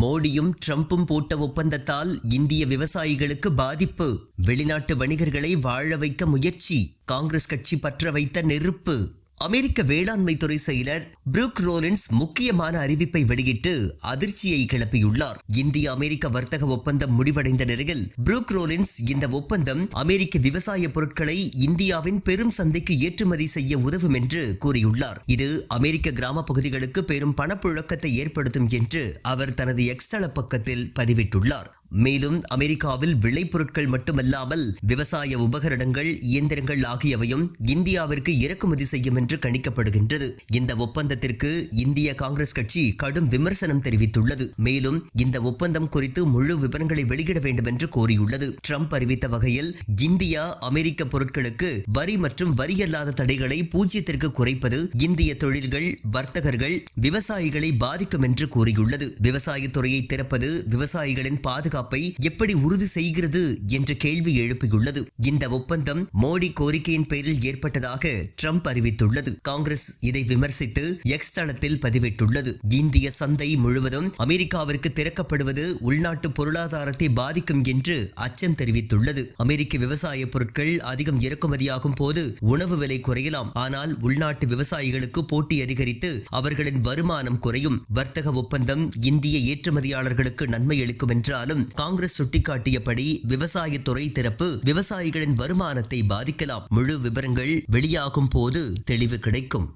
மோடியும் ட்ரம்பும் போட்ட ஒப்பந்தத்தால் இந்திய விவசாயிகளுக்கு பாதிப்பு. வெளிநாட்டு வணிகர்களை வாழ வைக்க முயற்சி. காங்கிரஸ் கட்சி பற்ற வைத்த நெருப்பு. அமெரிக்க வேளாண்மை துறை செயலர் புரூக் ரோலின்ஸ் முக்கியமான அறிவிப்பை வெளியிட்டு அதிர்ச்சியை கிளப்பியுள்ளார். இந்திய அமெரிக்க வர்த்தக ஒப்பந்தம் முடிவடைந்த நிலையில் புரூக் ரோலின்ஸ் இந்த ஒப்பந்தம் அமெரிக்க விவசாய பொருட்களை இந்தியாவின் பெரும் சந்தைக்கு ஏற்றுமதி செய்ய உதவும் என்று கூறியுள்ளார். இது அமெரிக்க கிராம பகுதிகளுக்கு பெரும் பணப்புழக்கத்தை ஏற்படுத்தும் என்று அவர் தனது எக்ஸ்தள பக்கத்தில் பதிவிட்டுள்ளார். மேலும் அமெரிக்காவில் விளைபொருட்கள் மட்டுமல்லாமல் விவசாய உபகரணங்கள் இயந்திரங்கள் ஆகியவையும் இந்தியாவிற்கு இறக்குமதி செய்யும் என்று கணிக்கப்படுகின்றது. இந்த ஒப்பந்தத்திற்கு இந்திய காங்கிரஸ் கட்சி கடும் விமர்சனம் தெரிவித்துள்ளது. மேலும் இந்த ஒப்பந்தம் குறித்து முழு விவரங்களை வெளியிட வேண்டும் என்று கோரியுள்ளது. ட்ரம்ப் அறிவித்த வகையில் இந்தியா அமெரிக்க பொருட்களுக்கு வரி மற்றும் வரி அல்லாத தடைகளை பூஜ்ஜியத்திற்கு குறைப்பது இந்திய தொழில்கள் வர்த்தகர்கள் விவசாயிகளை பாதிக்கும் என்று கூறியுள்ளது. விவசாயத்துறையை திறப்பது விவசாயிகளின் பாதுகாப்பை எப்படி உறுதி செய்கிறது என்ற கேள்வி எழுப்பியுள்ளது. இந்த ஒப்பந்தம் மோடி கோரிக்கையின் பேரில் ஏற்பட்டதாக ட்ரம்ப் அறிவித்துள்ளது. உள்ளது. காங்கிரஸ் இதை விமர்சித்து எக்ஸ் தளத்தில் பதிவிட்டுள்ளது. இந்திய சந்தை முழுவதும் அமெரிக்காவிற்கு திறக்கப்படுவது உள்நாட்டு பொருளாதாரத்தை பாதிக்கும் என்று அச்சம் தெரிவித்துள்ளது. அமெரிக்க விவசாய பொருட்கள் அதிகம் இறக்குமதியாகும் போது உணவு விலை குறையலாம். ஆனால் உள்நாட்டு விவசாயிகளுக்கு போட்டி அதிகரித்து அவர்களின் வருமானம் குறையும். வர்த்தக ஒப்பந்தம் இந்திய ஏற்றுமதியாளர்களுக்கு நன்மை அளிக்கும் என்றாலும் காங்கிரஸ் சுட்டிக்காட்டியபடி விவசாயத்துறை திறப்பு விவசாயிகளின் வருமானத்தை பாதிக்கலாம். முழு விவரங்கள் வெளியாகும் போது தெளிவு கிடைக்கும்.